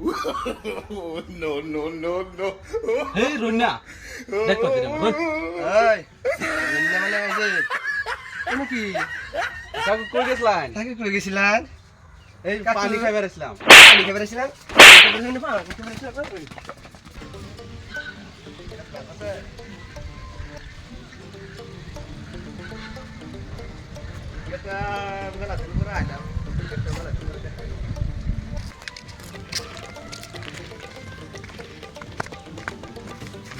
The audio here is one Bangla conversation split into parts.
no, no, no, no. এই রুন্না দেখ কত দিন রুন এই রুন্না মানে এই যে তুমি কি কাকু কই গেছলাম তাকে কই গেছিলেন এই কাকু- পানি খাইবার আসলাম পানি খেয়ে বেড়েছিলেন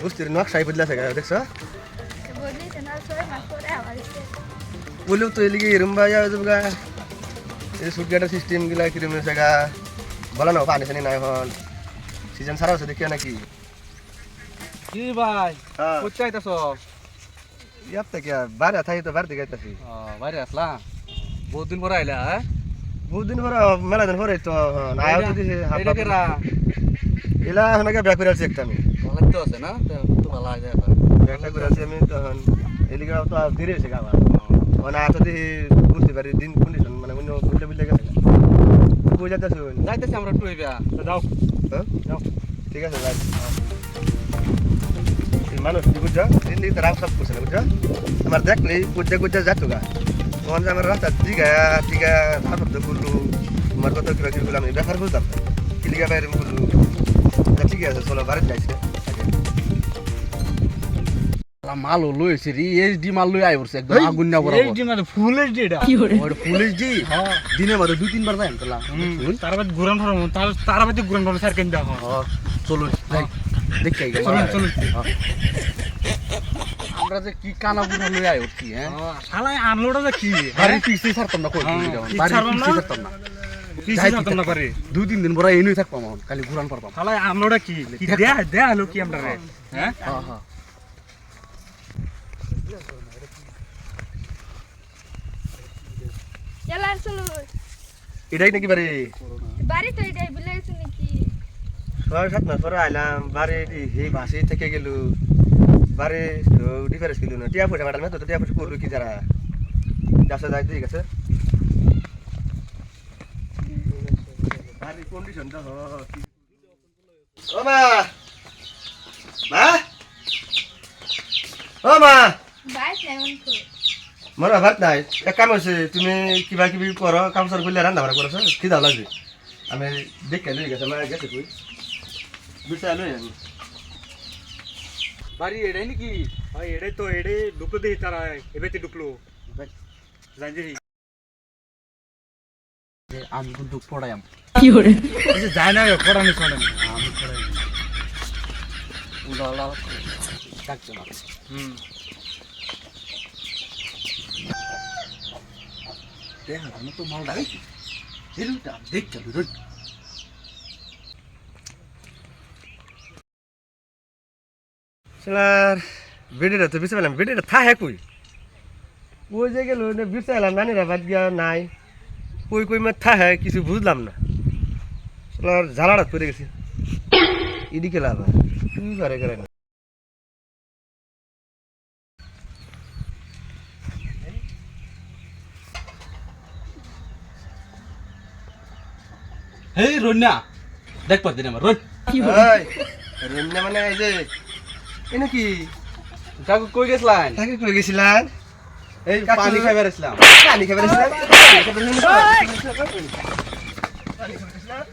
বুঝতে নকশাই বদলাছে দেখছ আমার ইচ্ছে বললেও তো এলিগে এরম ভাই গা এই সুটগাটার সিস্টেমগুলা কিরম হয়েছে গা বলো না পানি সানি নাই এখন সিজন সারা আছে দেখিয়া নাকি কি ভাই কই চাইতাছ ইয়ার থেকে বাইরে থাই তো বাইরে দিকে আইতাছি বাইরে আসলা বহুত দিন পরে আইলা হ্যাঁ বহুত দিন পরে মেলা দিন পরে তো নাই তো দিছে এলা আগে ব্যাক করে আছি একটা আমি ভালো তো আছে না? তো তো ভালো আছে ব্যাকটা করে আছি আমি তখন। এদিকে তো আর ধীরে হয়েছে গাবার মানে দেখি বুঝতে পারি দিন কন্ডিশন মানে অন্য বুঝলে বুঝলে গেছে কই যাইতেছ? যাইতেছি আমরা টুইবা যাও। হ্যাঁ? যাও। ঠিক আছে যাই। মানুষ বুঝছ? দিল্লি তো রাম সব করছে না বুঝছ? আমার দেখলি কুজা কুজা যাচ্ছ গা। তখন আমার রাস্তা দিঘা টিকা ধাপ তো করলু তোমার কত কিলো কিলো আমি ব্যাপার বুঝতাম কিলিগা বাইরে করলু ঠিক আছে চলো বাড়িতে যাইছে। মাল লইছে রে এইচডি মাল লই আই পড়ছে একদম আগুন না বড় এইচডি মানে ফুল এইচডি এটা? ওর পুলিশ জি দিনে মধ্যে দুই তিনবার যাই তোলা তার বাদ ঘুরান ফরম তার তার বাদে ঘুরান ফরম স্যার কেন দেখো? চলো যাই। দেখে আই চলুন চলুন। আমরা যে কি কানা বুনা লই আই উঠছি হ্যাঁ? শালা আনলোডা যে কি? বাড়ি পিছে ছাড়তাম না কই? হ্যাঁ, বাড়ি পিছ ছাড়তাম না? দুই তিন দিন পরে এনুই এখন খালি ঘুরান পারবাম শালা আনলোডা কি? কি দেয়া দেয়া হলো কি আমরা হ্যাঁ? হ্যাঁ হ্যাঁ। চলো এটাই নাকি বাড়ি? বাড়ি তো এটাই বলে গেছে নাকি? ছয় সাত মাস পরে আইলাম বাড়ি সেই বাসে থেকে গেল। বাড়ি তো ডিফারেন্স গেল না টিয়া পয়সা কাটাল না তো টিয়া পয়সা করল কি যারা যাচ্ছে যাই ঠিক আছে। বাড়ির কন্ডিশন দেখো ও মা! ও মোর ভাত নাই। এক কাম আছে তুমি কিবা কিবি করো কাম সর করলে রান্না বাড়া করছ কি দাও লাগবে আমি দেখে লই গেছে মা গেছে কই বিচার লই আমি বাড়ি এটাই নাকি? ভাই এড়ে তো এড়ে ঢুকলো দেখি তারা এবেতে ঢুকলো জানি যে আমি কিন্তু পড়াইম এই যে যায় না পড়ানি শোনে আমি পড়াইম উলালা ডাকছে না হুম দেখা তো মাল ডাকি এরুটা দেখ চল রোজ। স্যার তো বিচার পেলাম বেডিটা থাহে কই? ওই যে গেল বিচার এলাম নানিরা বাদ গিয়া নাই। কই কই মা থাহে, কিছু বুঝলাম না। স্যার ঝালাড়াত করে গেছি। এদিকে লাভ কি করে করে হেই রন্যা দেখ পারদিন আমার রন রন্যা মানে এই যে এনে কি কাকু কই গেছলাম তাকে কই গেছিলেন? এই কাকু- পানি খাইবার আসলাম পানি খাবার আসলাম পানি খাবার এসেছিলেন?